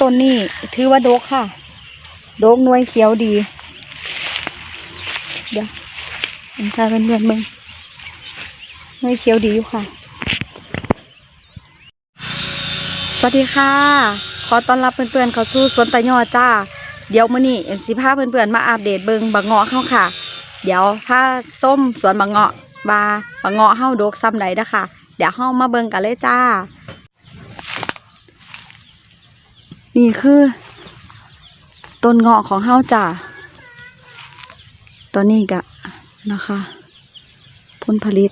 ต้นนี้ถือว่าโดกค่ะ โดกหน่วยเขียวดี เดี๋ยวผมพาเพื่อนมึงหน่วยเขียวดีอยู่ค่ะ สวัสดีค่ะ ขอต้อนรับเพื่อนๆเข้าสู่สวนตะยอจ้า เดี๋ยวมื้อนี้เอ็นสิพาเพื่อนๆมาอัปเดตเบิงบักเงาะเข้าค่ะ เดี๋ยวพาส้มสวนบักเงาะบาบักเงาะเฮาโดกซ้ำใดเด้อค่ะเดี๋ยวเฮามาเบิงกันเลยจ้า นี่คือต้นเงาะของเฮาจ้าตอนนี้กะนะคะผลผลิต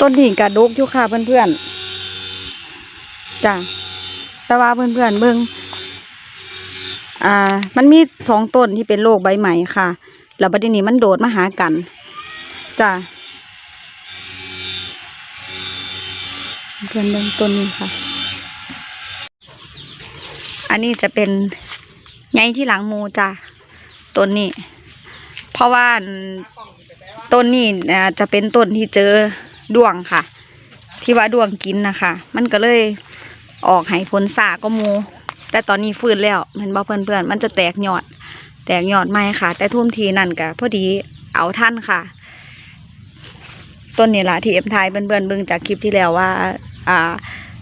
ต้นนี้กะดกอยู่ค่ะเพื่อนๆ จ้ะแต่ว่าเพื่อนๆเบิ่งอ่า มันมีสองต้นที่เป็นโรคใบใหม่ค่ะแล้วบัดนี้มันโดดมาหากันจ้ะเพื่อนเบิ่งต้นนี้ค่ะ อันนี้จะเป็นไงที่หลังมูจ้ะต้นนี้ เพราะว่าต้นนี้จะเป็นต้นที่เจอด้วงค่ะ ที่ว่าด้วงกินนะคะ มันก็เลย ออกให้ผลสาก็มู แต่ตอนนี้ฟื้นแล้วเห็นบ่เพื่อนๆมันจะแตกยอด แตกยอดใหม่ค่ะ แต่ทุ่มทีนั่นก็พอดีเอาท่านค่ะ ต้นนี้ละที่เอ็มทายเพื่อนๆเบิ่งจากคลิปที่แล้วว่า อ่า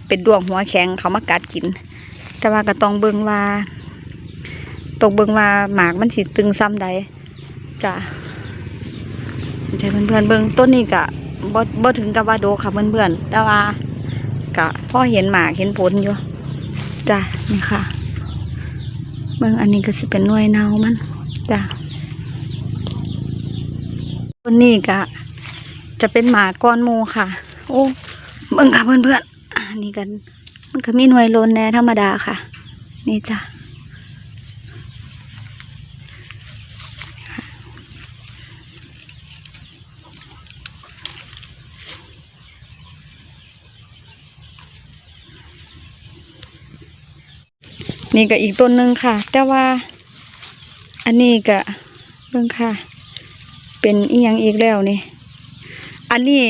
เป็นดวงหัวแข็งเขามากัดกิน แต่ว่าก็ต้องเบิ่งว่าตกเบิ่งว่าหมากมันสิตึงซ้ำใดจ้ะใช่เพื่อนๆเบิ่งต้นนี้ก็บ่บ่ถึงกับว่าโดค่ะเพื่อนๆแต่ว่า ก็พ่อเห็นหมากเห็นผลอยู่จ้ะนี่ค่ะเมืองอันนี้ก็สิเป็นหน่วยเนามันจ้ะต้นนี้ก็จะเป็นหมาก้อนโมค่ะ โอ้เมืองค่ะเพื่อนๆอันนี้กัน มันก็มีหน่วยโลนแน่ธรรมดาค่ะ นี่จ้ะ นี่ก็อีกต้นหนึ่งค่ะ แต่ว่า อันนี้ก็เบิ่งค่ะ เป็นอียังอีกแล้วนี่ อันนี้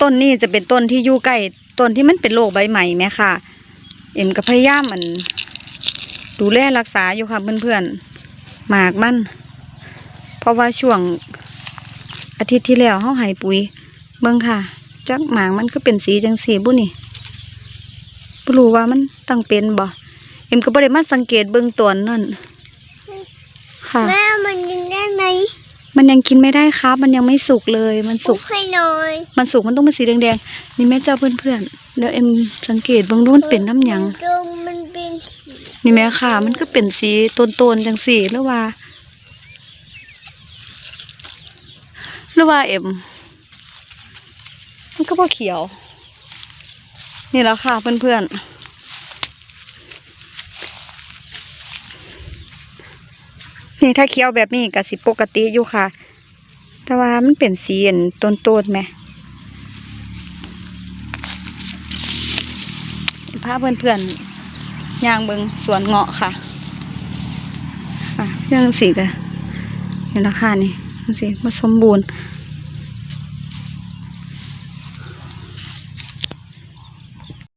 ต้นนี้จะเป็นต้นที่อยู่ใกล้ต้นที่มันเป็นโรคใบใหม่ไหมค่ะ เอ็มก็พยายามมัน ดูแลรักษาอยู่ค่ะเพื่อนๆหมากมันเพราะว่าช่วงอาทิตย์ที่แล้วเขาหายปุ๋ย เบิ่งค่ะ จักหมากมันก็เป็นสีจังสีบุนี่บ่รู้ว่ามันตั้งเป็นบ่ มก็บ่ได้มาสังเกตเบิ่งตัวนั่น ค่ะ แม่มันกินได้ไหมมันยังกินไม่ได้ครับ มันยังไม่สุกเลย มันสุกให้หน่อยมันสุกมันต้องเป็นสีแดงๆ นี่แม่เจ้าเพื่อนๆเดี๋ยวเอ็มสังเกตเบางดูมันเป็นน้ำหยังตรงมันเป็นสีนี่แม่ค่ะ มันก็เป็นสีโตนๆจังสีหรือว่าหรือว่าเอ็มมันก็บ่เขียว นี่แล้วค่ะเพื่อนๆ นี่ถ้าเขียวแบบนี้ก็สิปกติอยู่ค่ะ แต่ว่ามันเป็นสีอันต้นๆไหมพาเพื่อนๆย่างเบิงสวนเงาะค่ะเรื่องสีกันเห็นราคานี่สิมาสมบูรณ์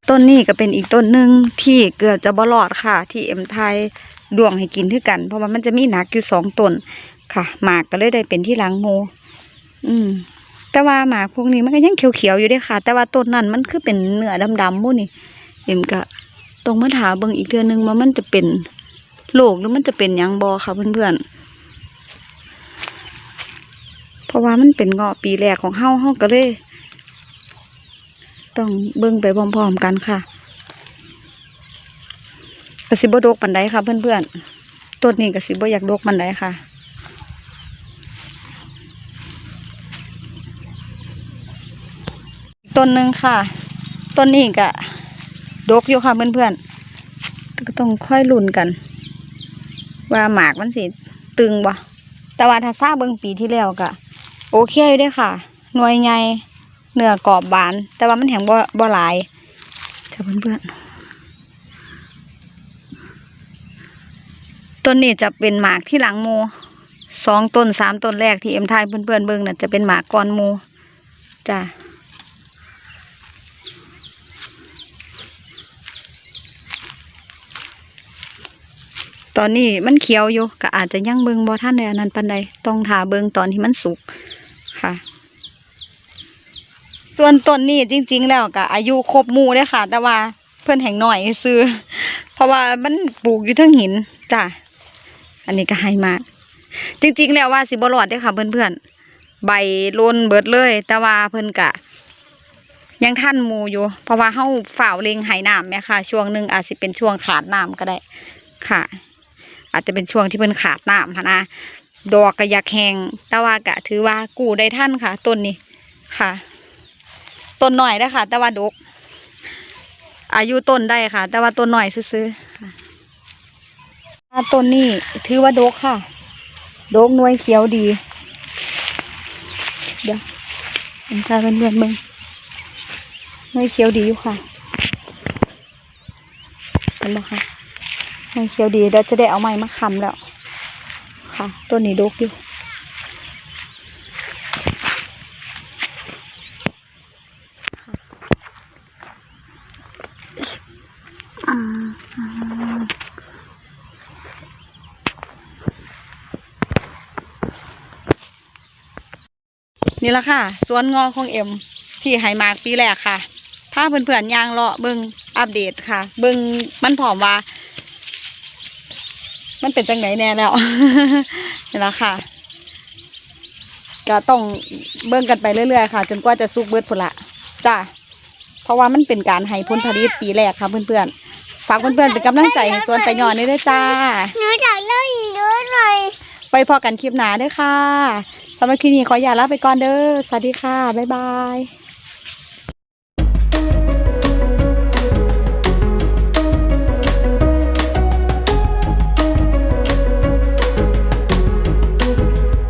ต้นนี้ก็เป็นอีกต้นหนึ่งที่เกือบจะบลอดค่ะ ที่เอ็มไทย ดวงให้กินคือกัน เพราะว่ามันจะมีหนักอยู่สองตนค่ะ หมากก็เลยได้เป็นที่หลังโมอืม แต่ว่าหมากพวกนี้มันก็ยังเขียวๆอยู่ด้วยค่ะ แต่ว่าต้นนั้นมันคือเป็นเนื้อดำๆมู่นี่เอ็มก็ตรงมาถาเบิ่งอีกเดือนหนึงว่ามันจะเป็นโรคหรือมันจะเป็นยังบอค่ะเพื่อนๆ เพราะว่ามันเป็นเงาะปีแรกของเฮาเฮาก็เลย ต้องเบิ่งไปพร้อมๆกันค่ะ กสิบโดกปันไดค่ะ เพื่อนๆต้นนี้กสิบอยากดกปันไดค่ะต้นหนึ่งค่ะ ต้นนี้ก็ดกอยู่ค่ะเพื่อนๆก็ต้องค่อยลุ้นกัน ว่าหมากมันสิตึงบ่แต่ว่าถ้าซาเบิ่งปีที่แล้วก็โอเคอยู่ด้อค่ะ หน่วยใหญ่เนื้อกรอบบาน แต่ว่ามันแห้งบ่บ่หลายจ้ะเพื่อนๆ ต้นนี้จะเป็นหมากที่หลังมูสองต้นสามต้นแรกที่เอ็มทายเพื่อนๆเบิ่งน่ะจะเป็นหมากก้อนมูจ้ะตอนนี้มันเขียวอยู่ก็อาจจะยังเบิ่งบ่ท่านในอันนั้นปันใดต้องทาเบิ่งตอนที่มันสุกค่ะ ส่วนต้นนี้จริง ๆ แล้วก็อายุครบมูเลยค่ะ แต่ว่าเพื่อนแห่งหน่อยซื้อ เพราะว่ามันปลูกอยู่ทั้งหินจ้ะ อันนี้ก็ให้มากจริง ๆ แล้วว่าสิบรอดเด้ค่ะเพื่อนๆ ใบโลนเบิดเลย แต่ว่าเพิ่อนกะ ยังท่านมูอยู่ เพราะว่าเฮาฝ่าวเลงไหน้ำเนี่ยค่ะ ช่วงหนึ่งอาจสิเป็นช่วงขาดน้ำก็ได้ค่ะ อาจจะเป็นช่วงที่เพิ่นขาดน้ำค่ะนะดอกก็อยากแหงแต่ว่ากะ ถือว่ากู้ได้ท่านค่ะต้นนี้ค่ะต้นหน่อยได้ค่ะแต่ว่าดก อายุต้นได้ค่ะ แต่ว่าต้นหน่อยซื้อๆ ต้นนี้ถือว่าโดกค่ะ โดกหน่วยเขียวดี เดี๋ยวผมพาเพื่อนๆเบิ่งหน่วยเขียวดีอยู่ค่ะเห็นไหมคะหน่วยเขียวดีเดี๋ยวจะได้เอาไม้มาค้ำแล้ว ค่ะ ต้นนี้โดกอยู่ นี่ละค่ะ สวนงอของเอ็ม ที่ไหมากปีแรกค่ะพาเพื่อนๆย่างเลาะเบิงอัปเดตค่ะ เบิงมันผอมว่า มันเป็นจังไหนแน่แล้วนี่ละค่ะก็ต้องเบิ่งกันไปเรื่อยๆค่ะ จนกว่าจะสุกเบิดผลละจ้ะเพราะว่ามันเป็นการให้ผลผลิตปีแรกค่ะเพื่อนๆฝากเพื่อนๆเป็นกำลังใจให้สวนไปหย่อนนี่ด้วยจ้าหนูอยากเล่าอีกเยอะหน่อยไปพอกันคลิปหนาเด้อค่ะ สำหรับคลิปนี้ขออย่าลาไปก่อนเด้อ สวัสดีค่ะ บ๊ายบาย